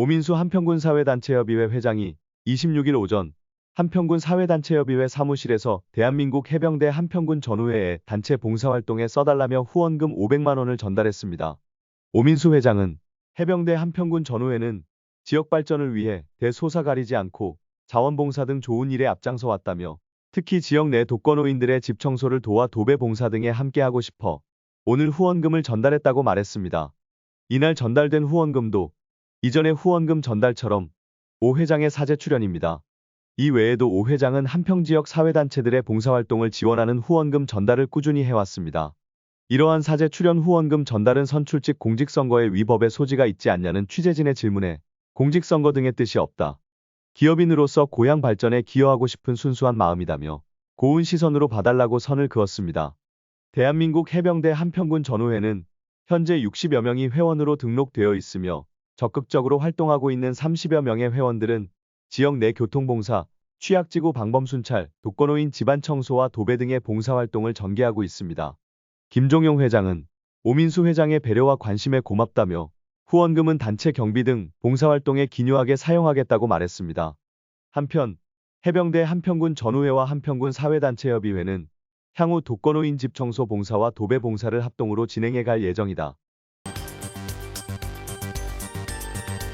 오민수 한평군 사회단체협의회 회장이 26일 오전 한평군 사회단체협의회 사무실에서 대한민국 해병대 한평군 전우회에 단체 봉사활동에 써달라며 후원금 500만 원을 전달했습니다. 오민수 회장은 해병대 한평군 전우회는 지역 발전을 위해 대소사 가리지 않고 자원봉사 등 좋은 일에 앞장서 왔다며 특히 지역 내 독거노인들의 집 청소를 도와 도배 봉사 등에 함께하고 싶어 오늘 후원금을 전달했다고 말했습니다. 이날 전달된 후원금도 이전의 후원금 전달처럼 오 회장의 사제 출연입니다. 이 외에도 오 회장은 한평 지역 사회단체들의 봉사활동을 지원하는 후원금 전달을 꾸준히 해왔습니다. 이러한 사제 출연 후원금 전달은 선출직 공직선거에 위법의 소지가 있지 않냐는 취재진의 질문에 공직선거 등의 뜻이 없다. 기업인으로서 고향 발전에 기여하고 싶은 순수한 마음이다며 고운 시선으로 봐달라고 선을 그었습니다. 대한민국 해병대 한평군 전우회는 현재 60여 명이 회원으로 등록되어 있으며 적극적으로 활동하고 있는 30여 명의 회원들은 지역 내 교통봉사, 취약지구 방범순찰, 독거노인 집안 청소와 도배 등의 봉사활동을 전개하고 있습니다. 김종용 회장은 오민수 회장의 배려와 관심에 고맙다며 후원금은 단체 경비 등 봉사활동에 기묘하게 사용하겠다고 말했습니다. 한편 해병대 한평군 전우회와 한평군 사회단체협의회는 향후 독거노인 집 청소 봉사와 도배 봉사를 합동으로 진행해 갈 예정이다.